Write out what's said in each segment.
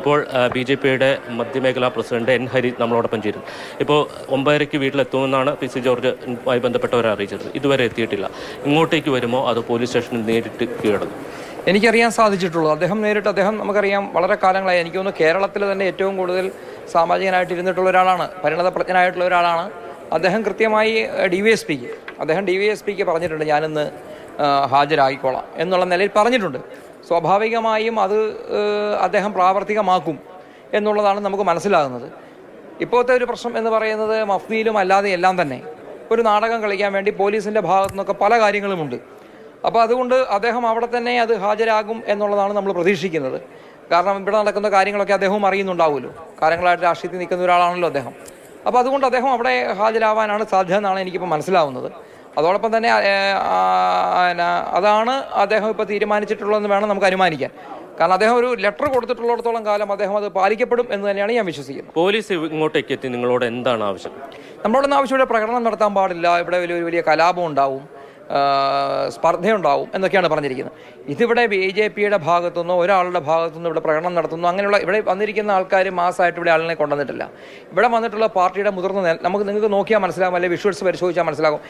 ഇപ്പോൾ B J പിയുടെ മധ്യമേഖലാ president N Hari നമ്മളോടൊപ്പം ചേരുന്നു. ഇപ്പോൾ ഒമ്പതരയ്ക്ക് വീട്ടിലെത്തുമെന്നാണ് പി സി ജോർജുമായി ബന്ധപ്പെട്ടവരെ അറിയിച്ചത്. ഇതുവരെ എത്തിയിട്ടില്ല. ഇങ്ങോട്ടേക്ക് വരുമോ? അത് പോലീസ് സ്റ്റേഷനിൽ നേരിട്ട് കീഴടങ്ങും എനിക്കറിയാൻ സാധിച്ചിട്ടുള്ളൂ. അദ്ദേഹം നേരിട്ട് അദ്ദേഹം നമുക്കറിയാം വളരെ കാലങ്ങളായി എനിക്ക് തോന്നുന്നു കേരളത്തിൽ തന്നെ ഏറ്റവും കൂടുതൽ സാമാജികനായിട്ട് ഇരുന്നിട്ടുള്ള ഒരാളാണ് പരിണതപ്രജ്ഞനായിട്ടുള്ള ഒരാളാണ്. അദ്ദേഹം കൃത്യമായി ഡി വി എസ് പിക്ക് അദ്ദേഹം ഡി വി എസ് പിക്ക് പറഞ്ഞിട്ടുണ്ട് ഞാനിന്ന് ഹാജരായിക്കോളാം എന്നുള്ള നിലയിൽ പറഞ്ഞിട്ടുണ്ട്. സ്വാഭാവികമായും അത് അദ്ദേഹം പ്രാവർത്തികമാക്കും എന്നുള്ളതാണ് നമുക്ക് മനസ്സിലാകുന്നത്. ഇപ്പോഴത്തെ ഒരു പ്രശ്നം എന്ന് പറയുന്നത് മഫ്തിയിലും അല്ലാതെ എല്ലാം തന്നെ. ഒരു നാടകം കളിക്കാൻ വേണ്ടി പോലീസിന്റെ ഭാഗത്തു നിന്നൊക്കെ പല കാര്യങ്ങളുമുണ്ട്. അപ്പോൾ അതുകൊണ്ട് അദ്ദേഹം അവിടെ തന്നെ അത് ഹാജരാകും എന്നുള്ളതാണ് നമ്മൾ പ്രതീക്ഷിക്കുന്നത്. കാരണം ഇവിടെ നടക്കുന്ന കാര്യങ്ങളൊക്കെ അദ്ദേഹവും അറിയുന്നുണ്ടാവുമല്ലോ. കാര്യങ്ങളായിട്ട് രാഷ്ട്രീയത്തിൽ നിൽക്കുന്ന ഒരാളാണല്ലോ അദ്ദേഹം. അപ്പോൾ അതുകൊണ്ട് അദ്ദേഹം അവിടെ ഹാജരാവാനാണ് സാധ്യത എന്നാണ് എനിക്കിപ്പോൾ മനസ്സിലാവുന്നത്. അതോടൊപ്പം തന്നെ അതാണ് അദ്ദേഹം ഇപ്പോൾ തീരുമാനിച്ചിട്ടുള്ളതെന്ന് വേണം നമുക്ക് അനുമാനിക്കാൻ. കാരണം അദ്ദേഹം ഒരു ലെറ്റർ കൊടുത്തിട്ടുള്ളിടത്തോളം കാലം അദ്ദേഹം അത് പാലിക്കപ്പെടും എന്ന് തന്നെയാണ് ഞാൻ വിശ്വസിക്കുന്നത്. പോലീസ് ഇങ്ങോട്ടേക്ക് എത്തി നിങ്ങളോട് എന്താണ് ആവശ്യം? നമ്മളോടൊന്നും ആവശ്യം ഇവിടെ പ്രകടനം നടത്താൻ പാടില്ല ഇവിടെ വലിയ വലിയ കലാപം ഉണ്ടാവും. സ്പർദ്ധയുണ്ടാവും എന്നൊക്കെയാണ് പറഞ്ഞിരിക്കുന്നത്. ഇതിവിടെ ബി ജെ പിയുടെ ഭാഗത്തുനിന്നോ ഒരാളുടെ ഭാഗത്തുനിന്നോ ഇവിടെ പ്രകടനം നടത്തുന്നു. അങ്ങനെയുള്ള ഇവിടെ വന്നിരിക്കുന്ന ആൾക്കാർ മാസമായിട്ട് ഇവിടെ ആളിനെ കൊണ്ടുവന്നിട്ടില്ല. ഇവിടെ വന്നിട്ടുള്ള പാർട്ടിയുടെ മുതിർന്ന നമുക്ക് നിങ്ങൾക്ക് നോക്കിയാൽ മനസ്സിലാകും അല്ലെങ്കിൽ വിഷ്വൽസ് പരിശോധിച്ചാൽ മനസ്സിലാകും.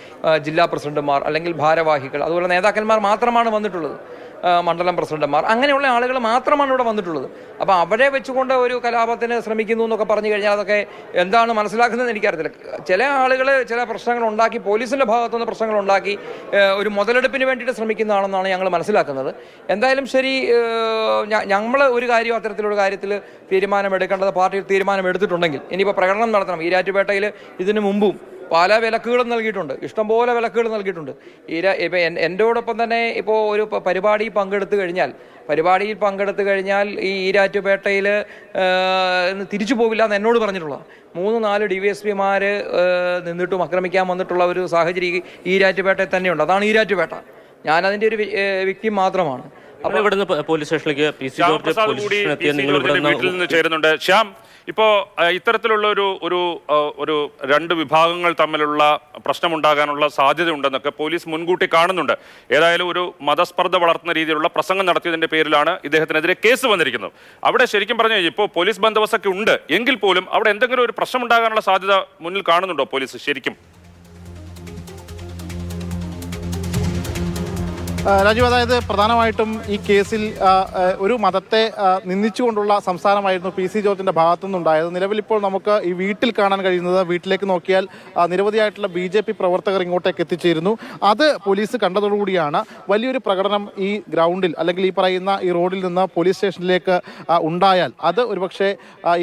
ജില്ലാ പ്രസിഡന്റുമാർ അല്ലെങ്കിൽ ഭാരവാഹികൾ അതുപോലെ നേതാക്കന്മാർ മാത്രമാണ് വന്നിട്ടുള്ളത്. മണ്ഡലം പ്രസിഡന്റുമാർ. അങ്ങനെയുള്ള ആളുകൾ മാത്രമാണ് ഇവിടെ വന്നിട്ടുള്ളത്. അപ്പോൾ അവരെ വെച്ചുകൊണ്ട് ഒരു കലാപത്തിന് ശ്രമിക്കുന്നു എന്നൊക്കെ പറഞ്ഞു കഴിഞ്ഞാൽ അതൊക്കെ എന്താണ് മനസ്സിലാക്കുന്നത് എനിക്കറിയത്തില്ല. ചില ആളുകൾ ചില പ്രശ്നങ്ങൾ ഉണ്ടാക്കി പോലീസിന്റെ ഭാഗത്തുനിന്ന് പ്രശ്നങ്ങൾ ഉണ്ടാക്കി ഒരു മുതലെടുപ്പിന് വേണ്ടിയിട്ട് ശ്രമിക്കുന്നതാണെന്നാണ് ഞങ്ങൾ മനസ്സിലാക്കുന്നത്. എന്തായാലും ശരി ഞങ്ങൾ ഒരു കാര്യം അത്തരത്തിലൊരു കാര്യത്തിൽ തീരുമാനമെടുക്കേണ്ടത് പാർട്ടി തീരുമാനം എടുത്തിട്ടുണ്ടെങ്കിൽ ഇനിയിപ്പോൾ പ്രകടനം നടത്തണം. ഈരാറ്റുപേട്ടയിൽ ഇതിനു മുമ്പും പല വിലക്കുകളും നൽകിയിട്ടുണ്ട്. ഇഷ്ടംപോലെ വിലക്കുകൾ നൽകിയിട്ടുണ്ട്. ഇര ഇപ്പം എൻ- എന്റെയോടൊപ്പം തന്നെ ഇപ്പോൾ ഒരു പരിപാടി പങ്കെടുത്തു കഴിഞ്ഞാൽ പരിപാടിയിൽ പങ്കെടുത്തു കഴിഞ്ഞാൽ ഈ ഈരാറ്റുപേട്ടയിൽ തിരിച്ചു പോവില്ല എന്ന് എന്നോട് പറഞ്ഞിട്ടുള്ള മൂന്ന് നാല് ഡി വി എസ് പിമാർ നിന്നിട്ടും ആക്രമിക്കാൻ വന്നിട്ടുള്ള ഒരു സാഹചര്യം ഈരാറ്റുപേട്ടയിൽ തന്നെയുണ്ട്. അതാണ് ഈരാറ്റുപേട്ട. ഞാനതിന്റെ ഒരു വ്യക്തി മാത്രമാണ്. അപ്പോൾ ഇവിടുന്ന് പോലീസ് സ്റ്റേഷനിലേക്ക് പി സി ജോർജ് പോലീസ് നിങ്ങൾ വീട്ടിൽ നിന്ന് ചേരുന്നുണ്ട്. ശ്യാം ഇപ്പോ ഇത്തരത്തിലുള്ള ഒരു ഒരു ഒരു രണ്ട് വിഭാഗങ്ങൾ തമ്മിലുള്ള പ്രശ്നമുണ്ടാകാനുള്ള സാധ്യതയുണ്ടെന്നൊക്കെ പോലീസ് മുൻകൂട്ടി കാണുന്നുണ്ട്. ഏതായാലും ഒരു മതസ്പർദ്ധ വളർത്തുന്ന രീതിയിലുള്ള പ്രസംഗം നടത്തിയതിന്റെ പേരിലാണ് ഇദ്ദേഹത്തിനെതിരെ കേസ് വന്നിരിക്കുന്നത്. അവിടെ ശരിക്കും പറഞ്ഞു കഴിഞ്ഞാൽ ഇപ്പോൾ പോലീസ് ബന്ദോബസ്തൊക്കെ ഉണ്ട്. എങ്കിൽ പോലും അവിടെ എന്തെങ്കിലും ഒരു പ്രശ്നം ഉണ്ടാകാനുള്ള സാധ്യത മുന്നിൽ കാണുന്നുണ്ടോ പോലീസ് ശരിക്കും? രാജീവ് അതായത് പ്രധാനമായിട്ടും ഈ കേസിൽ ഒരു മതത്തെ നിന്ദിച്ചുകൊണ്ടുള്ള സംസ്ഥാനമായിരുന്നു പി സി ജോർജിന്റെ ഭാഗത്തുനിന്നുണ്ടായത്. നിലവിൽ ഇപ്പോൾ നമുക്ക് ഈ വീട്ടിൽ കാണാൻ കഴിയുന്നത് വീട്ടിലേക്ക് നോക്കിയാൽ നിരവധിയായിട്ടുള്ള ബി ജെ പി പ്രവർത്തകർ ഇങ്ങോട്ടേക്ക് എത്തിച്ചേരുന്നു. അത് പോലീസ് കണ്ടതോടുകൂടിയാണ് വലിയൊരു പ്രകടനം ഈ ഗ്രൗണ്ടിൽ അല്ലെങ്കിൽ ഈ പറയുന്ന ഈ റോഡിൽ നിന്ന് പോലീസ് സ്റ്റേഷനിലേക്ക് ഉണ്ടായാൽ. അത് ഒരുപക്ഷെ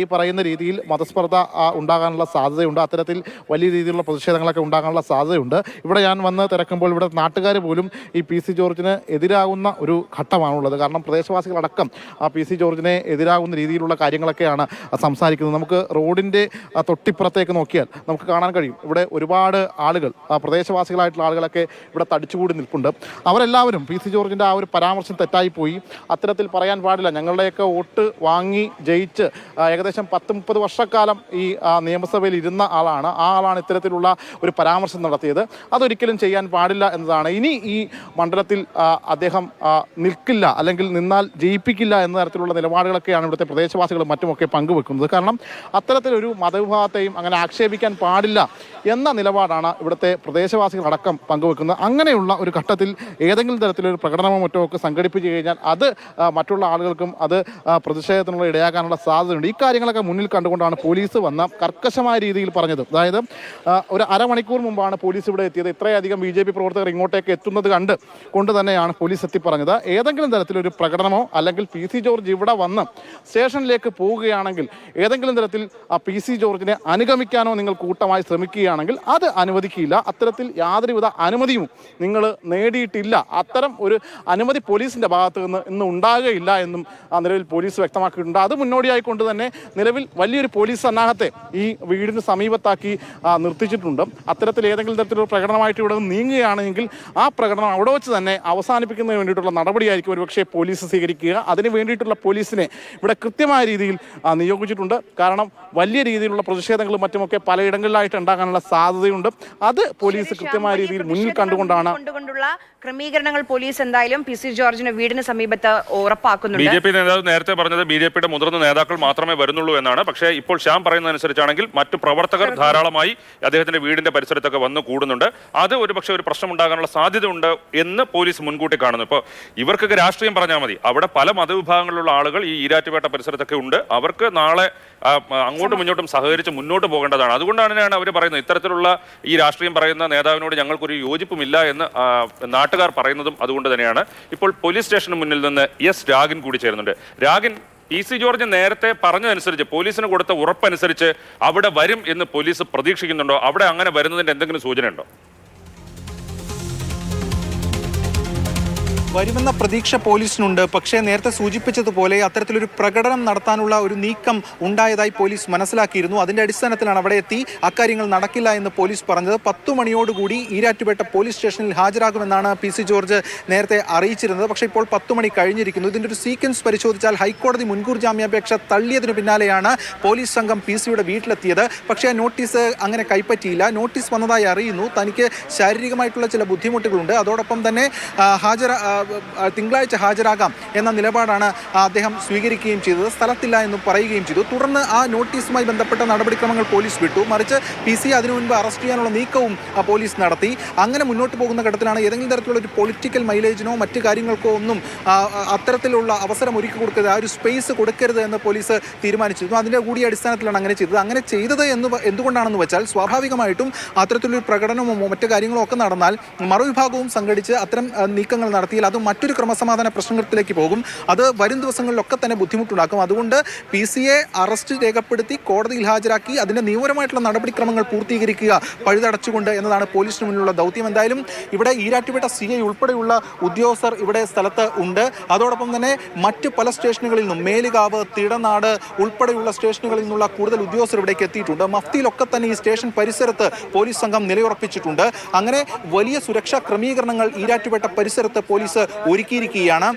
ഈ പറയുന്ന രീതിയിൽ മതസ്പർദ്ധ ഉണ്ടാകാനുള്ള സാധ്യതയുണ്ട്. അത്തരത്തിൽ വലിയ രീതിയിലുള്ള പ്രതിഷേധങ്ങളൊക്കെ ഉണ്ടാകാനുള്ള സാധ്യതയുണ്ട്. ഇവിടെ ഞാൻ വന്ന് തിരക്കുമ്പോൾ ഇവിടെ നാട്ടുകാർ പോലും ഈ പി സി ജോർജിന് എതിരാകുന്ന ഒരു ഘട്ടമാണുള്ളത്. കാരണം പ്രദേശവാസികളടക്കം ആ പി സി ജോർജിനെ എതിരാകുന്ന രീതിയിലുള്ള കാര്യങ്ങളൊക്കെയാണ് സംസാരിക്കുന്നത്. നമുക്ക് റോഡിന്റെ തൊട്ടിപ്പുറത്തേക്ക് നോക്കിയാൽ നമുക്ക് കാണാൻ കഴിയും. ഇവിടെ ഒരുപാട് ആളുകൾ ആ പ്രദേശവാസികളായിട്ടുള്ള ആളുകളൊക്കെ ഇവിടെ തടിച്ചുകൂടി നിൽപ്പുണ്ട്. അവരെല്ലാവരും പി സി ജോർജിന്റെ ആ ഒരു പരാമർശം തെറ്റായിപ്പോയി അത്തരത്തിൽ പറയാൻ പാടില്ല. ഞങ്ങളുടെയൊക്കെ വോട്ട് വാങ്ങി ജയിച്ച് ഏകദേശം പത്ത് മുപ്പത് വർഷക്കാലം ഈ നിയമസഭയിൽ ഇരുന്ന ആളാണ്. ആ ആളാണ് ഇത്തരത്തിലുള്ള ഒരു പരാമർശം നടത്തിയത്. അതൊരിക്കലും ചെയ്യാൻ പാടില്ല എന്നതാണ്. ഇനി ഈ മണ്ഡലത്തിൽ അദ്ദേഹം നിൽക്കില്ല അല്ലെങ്കിൽ നിന്നാൽ ജയിപ്പിക്കില്ല എന്ന തരത്തിലുള്ള നിലപാടുകളൊക്കെയാണ് ഇവിടുത്തെ പ്രദേശവാസികളും മറ്റുമൊക്കെ പങ്കുവെക്കുന്നത്. കാരണം അത്തരത്തിലൊരു മതവിഭാഗത്തെയും അങ്ങനെ ആക്ഷേപിക്കാൻ പാടില്ല എന്ന നിലപാടാണ് ഇവിടുത്തെ പ്രദേശവാസികളടക്കം പങ്കുവെക്കുന്നത്. അങ്ങനെയുള്ള ഒരു ഘട്ടത്തിൽ ഏതെങ്കിലും തരത്തിലൊരു പ്രകടനമോ മറ്റോ ഒക്കെ സംഘടിപ്പിച്ചു കഴിഞ്ഞാൽ അത് മറ്റുള്ള ആളുകൾക്കും അത് പ്രതിഷേധത്തിനുള്ള ഇടയാക്കാനുള്ള സാധ്യതയുണ്ട്. ഈ കാര്യങ്ങളൊക്കെ മുന്നിൽ കണ്ടുകൊണ്ടാണ് പോലീസ് വന്ന കർക്കശമായ രീതിയിൽ പറഞ്ഞത്. അതായത് ഒരു അരമണിക്കൂർ മുമ്പാണ് പോലീസ് ഇവിടെ എത്തിയത്. ഇത്രയധികം ബി ജെ പി പ്രവർത്തകർ ഇങ്ങോട്ടേക്ക് എത്തുന്നത് കണ്ട് കൊണ്ട് തന്നെയാണ് പോലീസ് എത്തി പറഞ്ഞത്. ഏതെങ്കിലും തരത്തിലൊരു പ്രകടനമോ അല്ലെങ്കിൽ പി സി ജോർജ് ഇവിടെ വന്ന് സ്റ്റേഷനിലേക്ക് പോവുകയാണെങ്കിൽ ഏതെങ്കിലും തരത്തിൽ ആ പി സി ജോർജിനെ അനുഗമിക്കാനോ നിങ്ങൾ കൂട്ടമായി ശ്രമിക്കുകയാണെങ്കിൽ അത് അനുവദിക്കില്ല. അത്തരത്തിൽ യാതൊരുവിധ അനുമതിയും നിങ്ങൾ നേടിയിട്ടില്ല. അത്തരം ഒരു അനുമതി പോലീസിന്റെ ഭാഗത്ത് നിന്ന് ഇന്ന് ഉണ്ടാകുകയില്ല എന്നും നിലവിൽ പോലീസ് വ്യക്തമാക്കിയിട്ടുണ്ട്. അത് മുന്നോടിയായി കൊണ്ട് തന്നെ നിലവിൽ വലിയൊരു പോലീസ് സന്നാഹത്തെ ഈ വീടിന് സമീപത്താക്കി നിർത്തിച്ചിട്ടുണ്ട്. അത്തരത്തിൽ ഏതെങ്കിലും തരത്തിലുള്ള പ്രകടനമായിട്ട് ഇവിടെ നീങ്ങുകയാണെങ്കിൽ ആ പ്രകടനം അവിടെ വെച്ച് തന്നെ അവസാനിപ്പിക്കുന്നതിന് വേണ്ടിയിട്ടുള്ള നടപടിയായിരിക്കും ഒരുപക്ഷെ പോലീസ് സ്വീകരിക്കുക. അതിന് വേണ്ടിയിട്ടുള്ള പോലീസിനെ ഇവിടെ കൃത്യമായ രീതിയിൽ നിയോഗിച്ചിട്ടുണ്ട്. കാരണം വലിയ രീതിയിലുള്ള പ്രതിഷേധങ്ങളും മറ്റുമൊക്കെ പലയിടങ്ങളിലായിട്ട് ഉണ്ടാകാനുള്ള സാധ്യതയുണ്ട്. അത് പോലീസ് കൃത്യമായ രീതിയിൽ മുന്നിൽ കണ്ടുകൊണ്ടാണ് കൊണ്ടുകൊണ്ടുള്ള ക്രമീകരണങ്ങൾ പോലീസ് എന്തായാലും പി സി ജോർജിന് വീടിന് സമീപത്ത് ബി ഉറപ്പാക്കുന്നുണ്ട് ജെ പി നേതാവ് നേരത്തെ പറഞ്ഞത് ബി ജെ പിയുടെ മുതിർന്ന നേതാക്കൾ മാത്രമേ വരുന്നുള്ളൂ എന്നാണ്. പക്ഷേ ഇപ്പോൾ ശ്യാം പറയുന്നതനുസരിച്ചാണെങ്കിൽ മറ്റു പ്രവർത്തകർ ധാരാളമായി അദ്ദേഹത്തിന്റെ വീടിന്റെ പരിസരത്തൊക്കെ വന്നു കൂടുന്നുണ്ട്. അത് ഒരു പക്ഷേ ഒരു പ്രശ്നം ഉണ്ടാകാനുള്ള സാധ്യത ഉണ്ട് എന്ന് പോലീസ് മുൻകൂട്ടി കാണുന്നു. ഇപ്പോൾ ഇവർക്കൊക്കെ രാഷ്ട്രീയം പറഞ്ഞാൽ മതി. അവിടെ പല മതവിഭാഗങ്ങളിലുള്ള ആളുകൾ ഈ ഈരാറ്റുപേട്ട പരിസരത്തൊക്കെ ഉണ്ട്. അവർക്ക് നാളെ അങ്ങോട്ടും മുന്നോട്ടും സഹകരിച്ച് മുന്നോട്ട് പോകേണ്ടതാണ്. അതുകൊണ്ടാണ് അവർ പറയുന്നത് ഇത്തരത്തിലുള്ള ഈ രാഷ്ട്രീയം പറയുന്ന നേതാവിനോട് ഞങ്ങൾക്കൊരു യോജിപ്പുമില്ല എന്ന് നാട്ടുകാർ പറയുന്നതും അതുകൊണ്ട് തന്നെയാണ്. ഇപ്പോൾ പോലീസ് സ്റ്റേഷന് മുന്നിൽ നിന്ന് എസ് രാഗിൻ കൂടി ചേരുന്നുണ്ട്. രാഗിൻ പി സി ജോർജ് നേരത്തെ പറഞ്ഞതനുസരിച്ച് പോലീസിന് കൊടുത്ത ഉറപ്പനുസരിച്ച് അവിടെ വരും എന്ന് പോലീസ് പ്രതീക്ഷിക്കുന്നുണ്ടോ? അവിടെ അങ്ങനെ വരുന്നതിന്റെ എന്തെങ്കിലും സൂചനയുണ്ടോ? വരുമെന്ന പ്രതീക്ഷ പോലീസിനുണ്ട്. പക്ഷേ നേരത്തെ സൂചിപ്പിച്ചതുപോലെ അത്തരത്തിലൊരു പ്രകടനം നടത്താനുള്ള ഒരു നീക്കം ഉണ്ടായതായി പോലീസ് മനസ്സിലാക്കിയിരുന്നു. അതിന്റെ അടിസ്ഥാനത്തിലാണ് അവിടെ എത്തി. അക്കാര്യങ്ങൾ നടക്കില്ല എന്ന് പോലീസ് പറഞ്ഞത്. പത്തു മണിയോടുകൂടി ഈരാറ്റുപേട്ട പോലീസ് സ്റ്റേഷനിൽ ഹാജരാകുമെന്നാണ് പി സി ജോർജ് നേരത്തെ അറിയിച്ചിരുന്നത്. പക്ഷേ ഇപ്പോൾ പത്തു മണി കഴിഞ്ഞിരിക്കുന്നു. ഇതിന്റെ ഒരു സീക്വൻസ് പരിശോധിച്ചാൽ ഹൈക്കോടതി മുൻകൂർ ജാമ്യാപേക്ഷ തള്ളിയതിനു പിന്നാലെയാണ് പോലീസ് സംഘം പി സിയുടെ വീട്ടിലെത്തിയത്. പക്ഷേ നോട്ടീസ് അങ്ങനെ കൈപ്പറ്റിയില്ല. നോട്ടീസ് വന്നതായി അറിയുന്നു. തനിക്ക് ശാരീരികമായിട്ടുള്ള ചില ബുദ്ധിമുട്ടുകളുണ്ട്. അതോടൊപ്പം തന്നെ ഹാജരാ തിങ്കളാഴ്ച ഹാജരാകാം എന്ന നിലപാടാണ് അദ്ദേഹം സ്വീകരിക്കുകയും ചെയ്തത്. സ്ഥലത്തില്ല എന്ന് പറയുകയും ചെയ്തു. തുടർന്ന് ആ നോട്ടീസുമായി ബന്ധപ്പെട്ട നടപടിക്രമങ്ങൾ പോലീസ് വിട്ടു. മറിച്ച് പി സി അതിനു മുൻപ് അറസ്റ്റ് ചെയ്യാനുള്ള നീക്കവും പോലീസ് നടത്തി. അങ്ങനെ മുന്നോട്ട് പോകുന്ന ഘട്ടത്തിലാണ് ഏതെങ്കിലും തരത്തിലുള്ള ഒരു പൊളിറ്റിക്കൽ മൈലേജിനോ മറ്റ് കാര്യങ്ങൾക്കോ ഒന്നും അത്തരത്തിലുള്ള അവസരം ഒരുക്കി കൊടുക്കരുത് ആ ഒരു സ്പേസ് കൊടുക്കരുത് എന്ന് പോലീസ് തീരുമാനിച്ചിരുന്നു. അതിന്റെ കൂടി അടിസ്ഥാനത്തിലാണ് അങ്ങനെ ചെയ്തത്. അങ്ങനെ ചെയ്തത് എന്ന് എന്തുകൊണ്ടാണെന്ന് വെച്ചാൽ സ്വാഭാവികമായിട്ടും അത്തരത്തിലൊരു പ്രകടനമോ മറ്റു കാര്യങ്ങളോ ഒക്കെ നടന്നാൽ മറുവിഭാഗവും സംഘടിച്ച് അത്തരം നീക്കങ്ങൾ നടത്തിയാൽ അത് മറ്റൊരു ക്രമസമാധാന പ്രശ്നത്തിലേക്ക് പോകും. അത് വരും ദിവസങ്ങളിലൊക്കെ തന്നെ ബുദ്ധിമുട്ടുണ്ടാക്കും. അതുകൊണ്ട് പി അറസ്റ്റ് രേഖപ്പെടുത്തി കോടതിയിൽ ഹാജരാക്കി അതിന്റെ നിയമപരമായിട്ടുള്ള നടപടിക്രമങ്ങൾ പൂർത്തീകരിക്കുക പഴുതടച്ചുകൊണ്ട് എന്നതാണ് പോലീസിന് മുന്നിലുള്ള ദൗത്യം. എന്തായാലും ഇവിടെ ഈരാറ്റുപേട്ട സി ഐ ഉൾപ്പെടെയുള്ള ഉദ്യോഗസ്ഥർ ഇവിടെ സ്ഥലത്ത് ഉണ്ട്. അതോടൊപ്പം തന്നെ മറ്റ് പല സ്റ്റേഷനുകളിൽ നിന്നും മേലുകാവ് തിടനാട് ഉൾപ്പെടെയുള്ള സ്റ്റേഷനുകളിൽ നിന്നുള്ള കൂടുതൽ ഉദ്യോഗസ്ഥർ ഇവിടേക്ക് എത്തിയിട്ടുണ്ട്. മഫ്തിയിലൊക്കെ തന്നെ ഈ സ്റ്റേഷൻ പരിസരത്ത് പോലീസ് സംഘം നിലയുറപ്പിച്ചിട്ടുണ്ട്. അങ്ങനെ വലിയ സുരക്ഷാ ക്രമീകരണങ്ങൾ ഈരാറ്റുപേട്ട പരിസരത്ത് പോലീസ് ഒരുക്കിയിരിക്കുകയാണ്.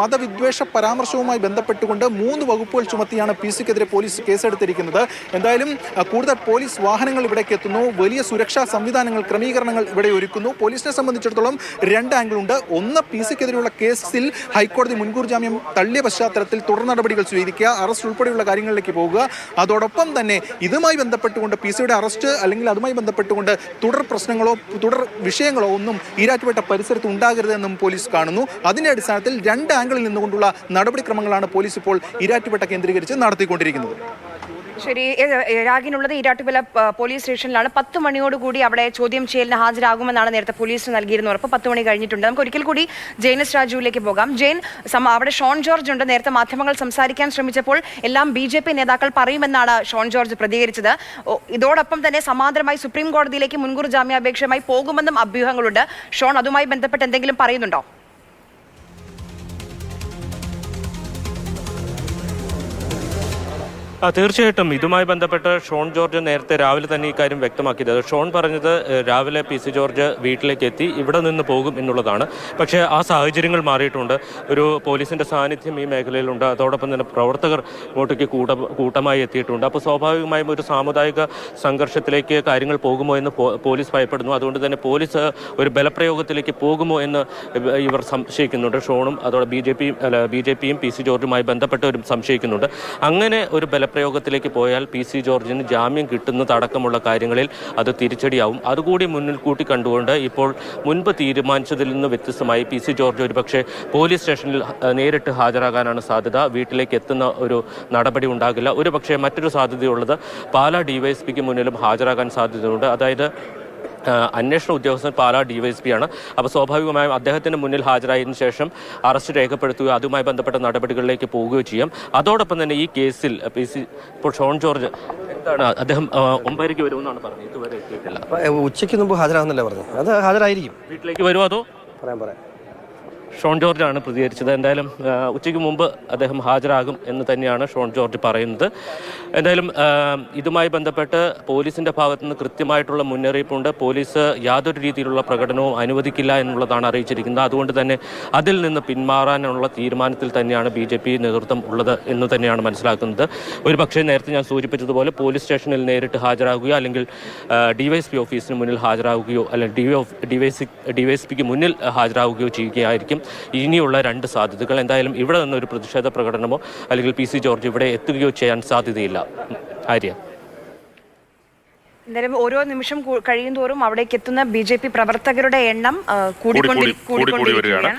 മതവിദ്വേഷ പരാമർശവുമായി ബന്ധപ്പെട്ടുകൊണ്ട് മൂന്ന് വകുപ്പുകൾ ചുമത്തിയാണ് പി സിക്കെതിരെ പോലീസ് കേസെടുത്തിരിക്കുന്നത്. എന്തായാലും കൂടുതൽ പോലീസ് വാഹനങ്ങൾ ഇവിടേക്ക് എത്തുന്നു. വലിയ സുരക്ഷാ സംവിധാനങ്ങൾ ക്രമീകരണങ്ങൾ ഇവിടെ ഒരുക്കുന്നു. പോലീസിനെ സംബന്ധിച്ചിടത്തോളം രണ്ട് ആംഗിൾ ഉണ്ട്. ഒന്ന് പി സിക്കെതിരെയുള്ള കേസിൽ ഹൈക്കോടതി മുൻകൂർ ജാമ്യം തള്ളിയ പശ്ചാത്തലത്തിൽ തുടർ നടപടികൾ സ്വീകരിക്കുക അറസ്റ്റ് ഉൾപ്പെടെയുള്ള കാര്യങ്ങളിലേക്ക് പോകുക. അതോടൊപ്പം തന്നെ ഇതുമായി ബന്ധപ്പെട്ടുകൊണ്ട് പി സിയുടെ അറസ്റ്റ് അല്ലെങ്കിൽ അതുമായി ബന്ധപ്പെട്ടുകൊണ്ട് തുടർ പ്രശ്നങ്ങളോ തുടർ വിഷയങ്ങളോ ഒന്നും ഈരാറ്റുപേട്ട പരിസരത്ത് ഉണ്ടാകരുതെന്നും പോലീസ് കാണുന്നു. അതിന്റെ അടിസ്ഥാനത്തിൽ രണ്ട് ആംഗിളിൽ നിന്നുകൊണ്ടുള്ള നടപടിക്രമങ്ങളാണ് പോലീസ് ഇപ്പോൾ ഇരാറ്റുപേട്ട കേന്ദ്രീകരിച്ച് നടത്തിക്കൊണ്ടിരിക്കുന്നത്. ശരി രാഗിനുള്ളത് ഇരാട്ടുപല പോലീസ് സ്റ്റേഷനിലാണ്. പത്ത് മണിയോടുകൂടി അവിടെ ചോദ്യം ചെയ്യലിന് ഹാജരാകുമെന്നാണ് നേരത്തെ പോലീസ് നൽകിയിരുന്ന ഉറപ്പ്. പത്ത് മണി കഴിഞ്ഞിട്ടുണ്ട്. നമുക്ക് ഒരിക്കൽ കൂടി ജെയിനസ് രാജുവിലേക്ക് പോകാം. ജെയിൻ അവിടെ ഷോൺ ജോർജ് ഉണ്ട്. നേരത്തെ മാധ്യമങ്ങൾ സംസാരിക്കാൻ ശ്രമിച്ചപ്പോൾ എല്ലാം ബി നേതാക്കൾ പറയുമെന്നാണ് ഷോൺ ജോർജ് പ്രതികരിച്ചത്. ഇതോടൊപ്പം തന്നെ സമാന്തരമായി സുപ്രീം കോടതിയിലേക്ക് മുൻകൂർ ജാമ്യാപേക്ഷയുമായി പോകുമെന്നും അഭ്യൂഹങ്ങളുണ്ട്. ഷോൺ അതുമായി ബന്ധപ്പെട്ട് എന്തെങ്കിലും പറയുന്നുണ്ടോ? ആ തീർച്ചയായിട്ടും ഇതുമായി ബന്ധപ്പെട്ട് ഷോൺ ജോർജ് നേരത്തെ രാവിലെ തന്നെ ഈ കാര്യം വ്യക്തമാക്കിയത്. ഷോൺ പറഞ്ഞത് രാവിലെ പി സി ജോർജ് വീട്ടിലേക്ക് എത്തി ഇവിടെ നിന്ന് പോകും എന്നുള്ളതാണ്. പക്ഷേ ആ സാഹചര്യങ്ങൾ മാറിയിട്ടുണ്ട്. ഒരു പോലീസിന്റെ സാന്നിധ്യം ഈ മേഖലയിലുണ്ട്. അതോടൊപ്പം തന്നെ പ്രവർത്തകർ ഇങ്ങോട്ടേക്ക് കൂട്ട കൂട്ടമായി എത്തിയിട്ടുണ്ട്. അപ്പോൾ സ്വാഭാവികമായും ഒരു സാമുദായിക സംഘർഷത്തിലേക്ക് കാര്യങ്ങൾ പോകുമോ എന്ന് പോലീസ് ഭയപ്പെടുന്നു. അതുകൊണ്ട് തന്നെ പോലീസ് ഒരു ബലപ്രയോഗത്തിലേക്ക് പോകുമോ എന്ന് ഇവർ സംശയിക്കുന്നുണ്ട്. ഷോണും അതോടെ ബി ജെ പിയും അല്ല ബി ജെ പിയും പി സി ജോർജുമായി ബന്ധപ്പെട്ടവരും സംശയിക്കുന്നുണ്ട്. അങ്ങനെ ഒരു ബലപ്രയോഗത്തിലേക്ക് പോയാൽ പി സി ജോർജിന് ജാമ്യം കിട്ടുന്നതടക്കമുള്ള കാര്യങ്ങളിൽ അത് തിരിച്ചടിയാവും. അതുകൂടി മുന്നിൽ കൂട്ടി കണ്ടുകൊണ്ട് ഇപ്പോൾ മുൻപ് തീരുമാനിച്ചതിൽ നിന്ന് വ്യത്യസ്തമായി പി സി ജോർജ് ഒരുപക്ഷെ പോലീസ് സ്റ്റേഷനിൽ നേരിട്ട് ഹാജരാകാനാണ് സാധ്യത. വീട്ടിലേക്ക് എത്തുന്ന ഒരു നടപടി ഉണ്ടാകില്ല. ഒരു പക്ഷേ മറ്റൊരു സാധ്യതയുള്ളത് പാലാ ഡിവൈഎസ്പിക്ക് മുന്നിലും ഹാജരാകാൻ സാധ്യതയുണ്ട്. അതായത് അന്വേഷണ ഉദ്യോഗസ്ഥൻ പാലാ ഡിവൈഎസ്പി ആണ് അപ്പോൾ സ്വാഭാവികമായും അദ്ദേഹത്തിന് മുന്നിൽ ഹാജരായതിനു ശേഷം അറസ്റ്റ് രേഖപ്പെടുത്തുകയോ അതുമായി ബന്ധപ്പെട്ട നടപടികളിലേക്ക് പോവുകയോ ചെയ്യാം. അതോടൊപ്പം തന്നെ ഈ കേസിൽ പി സി ഇപ്പോൾ ഷോൺ ജോർജ് എന്താണ് അദ്ദേഹം ഒമ്പതരയ്ക്ക് വരുമെന്നാണ് പറഞ്ഞത്. ഇതുവരെ എത്തിയിട്ടില്ല. ഉച്ചയ്ക്ക് മുമ്പ് ഹാജരാകുന്നല്ലേ പറഞ്ഞത്? അത് ഹാജരായിരിക്കും. വീട്ടിലേക്ക് വരുമോ അതോ? പറയാം പറയാം. ഷോൺ ജോർജാണ് പ്രതികരിച്ചത്. എന്തായാലും ഉച്ചയ്ക്ക് മുമ്പ് അദ്ദേഹം ഹാജരാകും എന്ന് തന്നെയാണ് ഷോൺ ജോർജ് പറയുന്നത്. എന്തായാലും ഇതുമായി ബന്ധപ്പെട്ട് പോലീസിന്റെ ഭാഗത്തു നിന്ന് കൃത്യമായിട്ടുള്ള മുന്നറിയിപ്പുണ്ട്. പോലീസ് യാതൊരു രീതിയിലുള്ള പ്രകടനവും അനുവദിക്കില്ല എന്നുള്ളതാണ് അറിയിച്ചിരിക്കുന്നത്. അതുകൊണ്ട് തന്നെ അതിൽ നിന്ന് പിന്മാറാനുള്ള തീരുമാനത്തിൽ തന്നെയാണ് ബി ജെ പി നേതൃത്വം ഉള്ളത് എന്ന് തന്നെയാണ് മനസ്സിലാക്കുന്നത്. ഒരു പക്ഷേ നേരത്തെ ഞാൻ സൂചിപ്പിച്ചതുപോലെ പോലീസ് സ്റ്റേഷനിൽ നേരിട്ട് ഹാജരാകുകയോ അല്ലെങ്കിൽ ഡിവൈഎസ്പി ഓഫീസിന് മുന്നിൽ ഹാജരാകുകയോ അല്ലെങ്കിൽ ഡി ഡിവൈഎസ്പിക്ക് മുന്നിൽ ഹാജരാകുകയോ ചെയ്യുകയായിരിക്കും. ഇനിയുള്ള രണ്ട് സാധ്യതകൾ എന്തായാലും ഇവിടെ നിന്നൊരു പ്രതിഷേധ പ്രകടനമോ അല്ലെങ്കിൽ പി സി ജോർജ് ഇവിടെ എത്തുകയോ ചെയ്യാൻ സാധ്യതയില്ല. ആര്യ? എന്തായാലും ഓരോ നിമിഷം കഴിയും തോറും അവിടേക്ക് എത്തുന്ന ബി ജെ പി പ്രവർത്തകരുടെ എണ്ണം. കൂടിക്കൊണ്ടിരിക്കുകയാണ്.